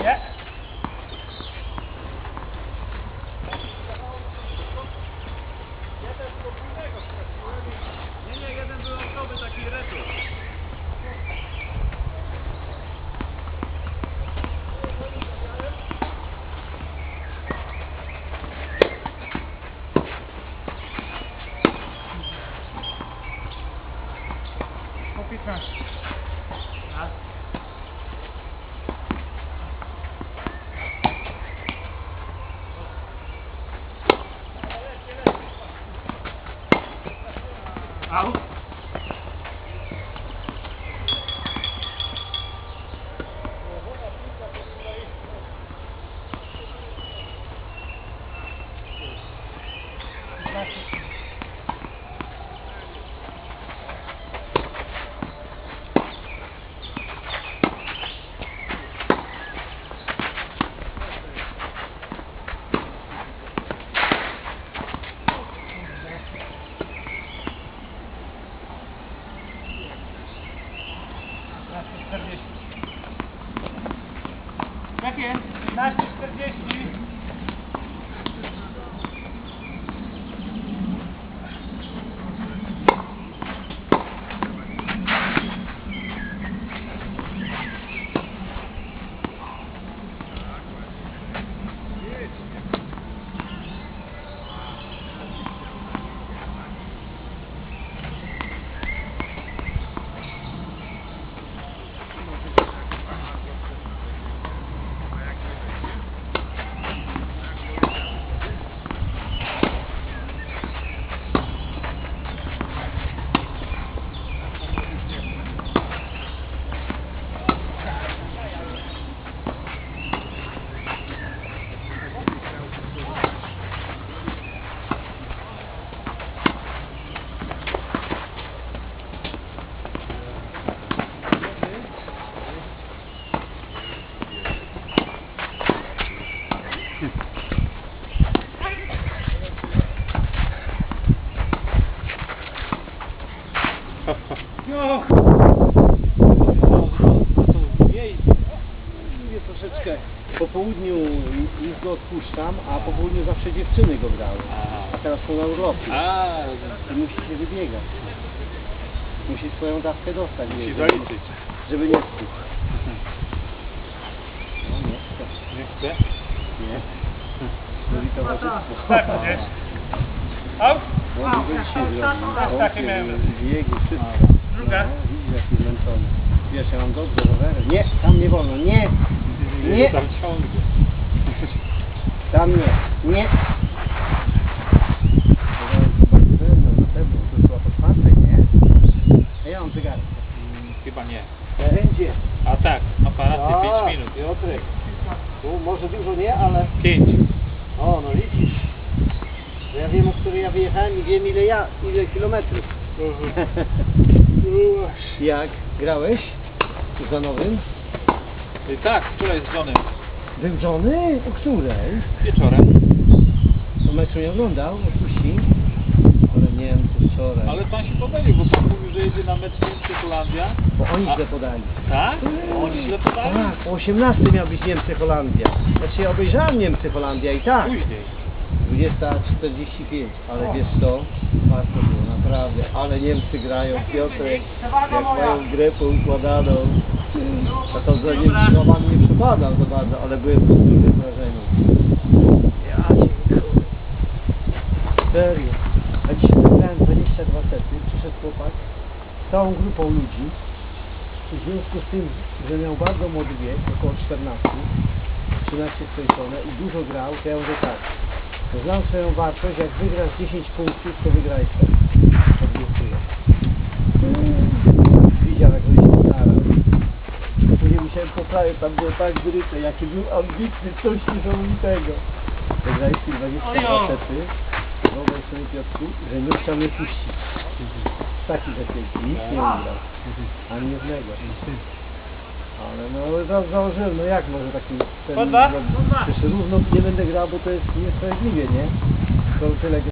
Yeah. Au. Jakie? 15,40. No. Jej, mówię troszeczkę po południu już go odpuszczam, a po południu zawsze dziewczyny go grały. A teraz są na urlopie. A, I musi się wybiegać. Musi swoją dawkę dostać. musi żeby- zaliczyć. Żeby nie skuć. No nie chce. Nie chce? Nie. Mówi towarzystwo. Tak. Au. Au. zrobił. Tak, takie miałem. Biegi, wszystko. Druga. Jaki zmęczony. Wiesz, ja mam dobrze rowerem. Nie, tam nie wolno. Nie. Nie. Tam ciągnie. Tam nie. Nie. Ja mam zegarek. Chyba nie. Będzie. A tak, aparaty A, 5 minut. Piotrek. Tu może dużo nie, ale... 5. O, no widzisz. To ja wiem, o której ja wyjechałem i wiem ile ja, ile kilometrów. Jak? Grałeś? Za nowym? Tak, wczoraj z Johnem. Był żony? O której? Wieczorem. To meczu nie oglądał? Opuści? Ale nie wiem, to wczoraj. Ale pan się pomylił, bo pan mówił, że jedzie na mecz Niemcy-Holandia. Bo oni A- źle podali. Tak? Oni źle podali? Tak, o 18 miał być Niemcy-Holandia. Znaczy ja obejrzałem Niemcy-Holandia i tak. Później. 20.45, ale wiesz co? Warto było, naprawdę. Ale Niemcy grają, Piotrek, jak mają grę poukładaną. A to za Niemcy no, nie przypadał za bardzo, ale byłem pod dużym wrażeniem. Serio. A dzisiaj zagrałem 22 sety, przyszedł chłopak z całą grupą ludzi. W związku z tym, że miał bardzo młody wiek, około 14, 13 skończone i dużo grał, to ja mówię tak. Znam swoją wartość, jak wygrasz 10 punktów, to wygrałeś set. Odwrócuję. Widział, jak on się starał. Później musiałem poprawić, tam było tak zryte, jaki był ambitny, coś niesamowitego. Wygraliśmy 22 Ojo. sety. Wyobraź sobie Piotrku, że nie chciał mnie puścić. Taki zapięty, nic nie ugrał. Ani jednego. Ale no za, założyłem, no jak może taki ten Po dwa? Po dwa. Przecież równo nie będę grał, bo to jest niesprawiedliwie, nie? To tyle